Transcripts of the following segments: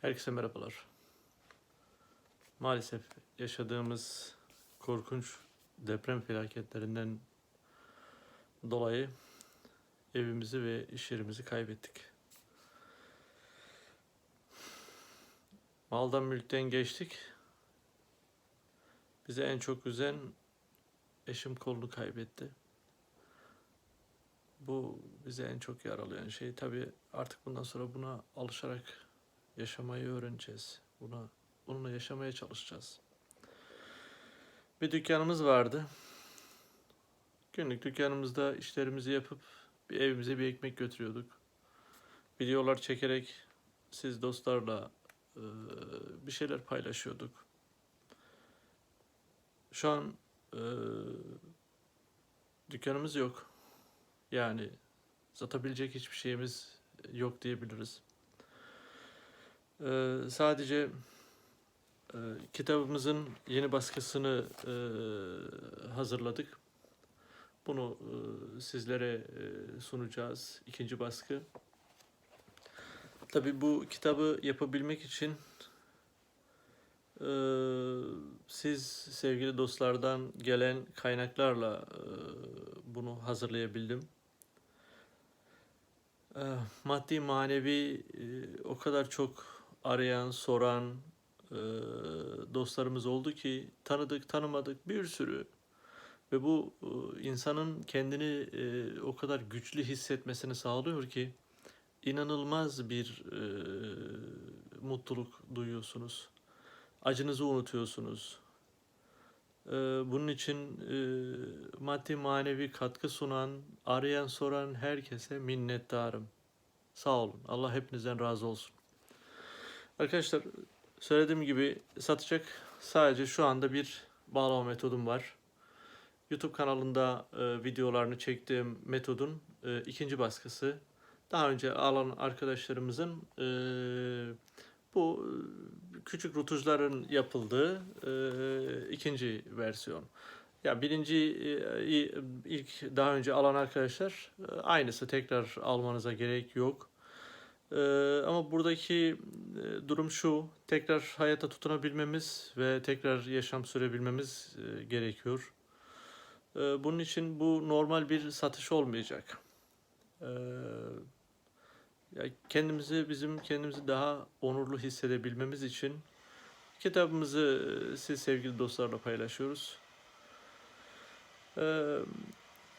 Herkese merhabalar. Maalesef yaşadığımız korkunç deprem felaketlerinden dolayı evimizi ve iş yerimizi kaybettik. Maldan mülkten geçtik. Bize en çok üzen eşim kolunu kaybetti. Bu bize en çok yaralayan şey. Tabii artık bundan sonra buna alışarak yaşamayı öğreneceğiz. Buna bununla yaşamaya çalışacağız. Bir dükkanımız vardı. Günlük dükkanımızda işlerimizi yapıp bir evimize bir ekmek götürüyorduk. Videolar çekerek siz dostlarla e, bir şeyler paylaşıyorduk. Şu an e, dükkanımız yok. Yani satabilecek hiçbir şeyimiz yok diyebiliriz. Ee, sadece e, kitabımızın yeni baskısını e, hazırladık. Bunu e, sizlere e, sunacağız. İkinci baskı. Tabii bu kitabı yapabilmek için e, siz sevgili dostlardan gelen kaynaklarla e, bunu hazırlayabildim. E, maddi manevi e, o kadar çok arayan, soran e, dostlarımız oldu ki tanıdık, tanımadık bir sürü ve bu e, insanın kendini e, o kadar güçlü hissetmesini sağlıyor ki inanılmaz bir e, mutluluk duyuyorsunuz. Acınızı unutuyorsunuz. E, bunun için e, maddi manevi katkı sunan, arayan, soran herkese minnettarım. Sağ olun. Allah hepinizden razı olsun. Arkadaşlar söylediğim gibi satacak sadece şu anda bir bağlama metodum var. YouTube kanalında e, videolarını çektiğim metodun e, ikinci baskısı. Daha önce alan arkadaşlarımızın e, bu e, küçük rutujların yapıldığı e, ikinci versiyon. Ya birinci e, ilk daha önce alan arkadaşlar e, aynısı tekrar almanıza gerek yok. Ee, ama buradaki e, durum şu, tekrar hayata tutunabilmemiz ve tekrar yaşam sürebilmemiz e, gerekiyor. Ee, bunun için bu normal bir satış olmayacak. Ee, ya kendimizi, bizim kendimizi daha onurlu hissedebilmemiz için kitabımızı e, siz sevgili dostlarla paylaşıyoruz. Ee,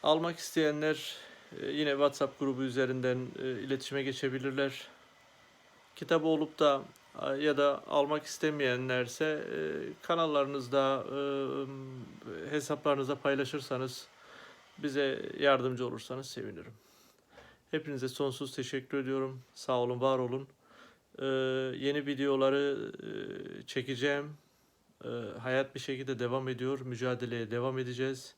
almak isteyenler e, Yine WhatsApp grubu üzerinden e, iletişime geçebilirler. Kitabı olup da ya da almak istemeyenlerse e, kanallarınızda e, hesaplarınıza paylaşırsanız bize yardımcı olursanız sevinirim. Hepinize sonsuz teşekkür ediyorum. Sağ olun, var olun. E, yeni videoları çekeceğim. E, hayat bir şekilde devam ediyor. Mücadeleye devam edeceğiz.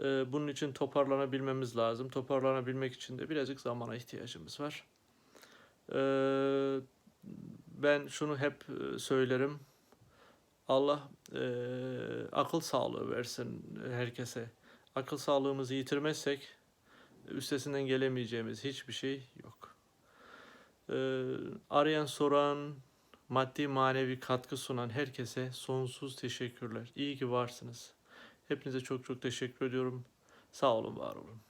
Ee, Bunun için toparlanabilmemiz lazım. Toparlanabilmek için de birazcık zamana ihtiyacımız var. Ee, Ben şunu hep e, söylerim. Allah e, akıl sağlığı versin herkese. Akıl sağlığımızı yitirmezsek üstesinden gelemeyeceğimiz hiçbir şey yok. Ee, Arayan, soran, maddi manevi katkı sunan herkese sonsuz teşekkürler. İyi ki varsınız. Hepinize çok çok teşekkür ediyorum. Sağ olun, var olun.